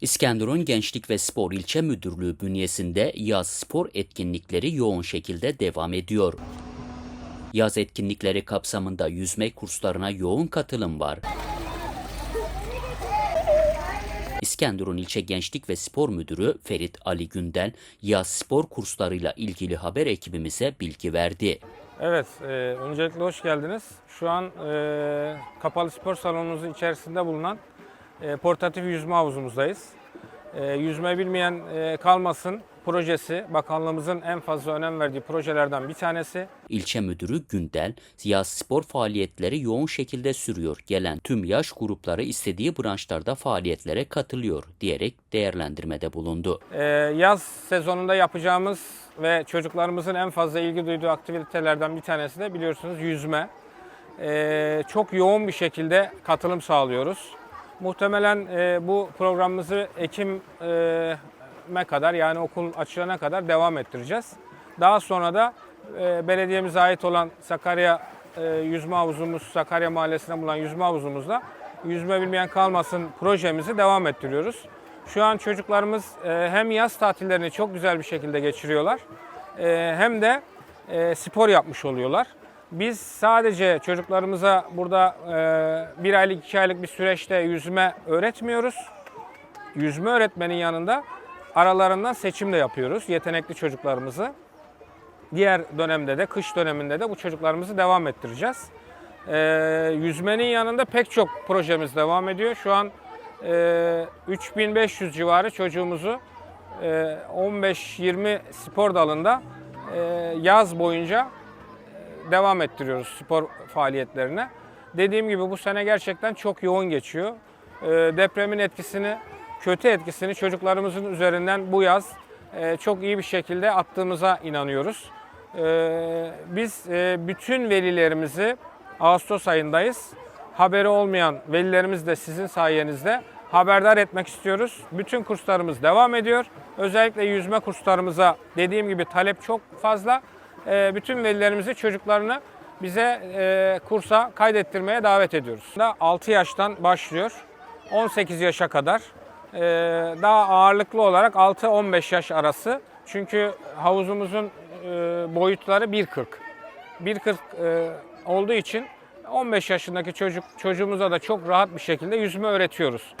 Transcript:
İskenderun Gençlik ve Spor İlçe Müdürlüğü bünyesinde yaz spor etkinlikleri yoğun şekilde devam ediyor. Yaz etkinlikleri kapsamında yüzme kurslarına yoğun katılım var. İskenderun İlçe Gençlik ve Spor Müdürü Ferit Ali Gündel, yaz spor kurslarıyla ilgili haber ekibimize bilgi verdi. Evet, e, öncelikle hoş geldiniz. Şu an e, kapalı spor salonumuzun içerisinde bulunan e, portatif yüzme havuzumuzdayız. E, yüzme bilmeyen e, kalmasın projesi bakanlığımızın en fazla önem verdiği projelerden bir tanesi. İlçe Müdürü Gündel, yaz spor faaliyetleri yoğun şekilde sürüyor. Gelen tüm yaş grupları istediği branşlarda faaliyetlere katılıyor diyerek değerlendirmede bulundu. Yaz sezonunda yapacağımız ve çocuklarımızın en fazla ilgi duyduğu aktivitelerden bir tanesi de biliyorsunuz yüzme. Çok yoğun bir şekilde katılım sağlıyoruz. Muhtemelen e, bu programımızı Ekim'e kadar yani okul açılana kadar devam ettireceğiz. Daha sonra da e, belediyemize ait olan Sakarya e, Yüzme Havuzumuz, Sakarya Mahallesi'nde bulunan yüzme havuzumuzda yüzme bilmeyen kalmasın projemizi devam ettiriyoruz. Şu an çocuklarımız e, hem yaz tatillerini çok güzel bir şekilde geçiriyorlar e, hem de e, spor yapmış oluyorlar. Biz sadece çocuklarımıza burada e, bir aylık, iki aylık bir süreçte yüzme öğretmiyoruz. Yüzme öğretmenin yanında aralarından seçim de yapıyoruz yetenekli çocuklarımızı. Diğer dönemde de, kış döneminde de bu çocuklarımızı devam ettireceğiz. E, yüzmenin yanında pek çok projemiz devam ediyor. Şu an e, 3500 civarı çocuğumuzu e, 15-20 spor dalında e, yaz boyunca devam ettiriyoruz spor faaliyetlerine. Dediğim gibi bu sene gerçekten çok yoğun geçiyor. E, Depremin etkisini, kötü etkisini çocuklarımızın üzerinden bu yaz e, çok iyi bir şekilde attığımıza inanıyoruz. E, Biz e, bütün velilerimizi Ağustos ayındayız. Haberi olmayan velilerimiz de sizin sayenizde haberdar etmek istiyoruz. Bütün kurslarımız devam ediyor. Özellikle yüzme kurslarımıza dediğim gibi talep çok fazla. Ee, Bütün velilerimizi çocuklarını bize e, kursa kaydettirmeye davet ediyoruz. 6 yaştan başlıyor. 18 yaşa kadar. Ee, Daha ağırlıklı olarak 6-15 yaş arası. Çünkü havuzumuzun e, boyutları 1.40. 1.40 e, olduğu için 15 yaşındaki çocuk çocuğumuza da çok rahat bir şekilde yüzme öğretiyoruz.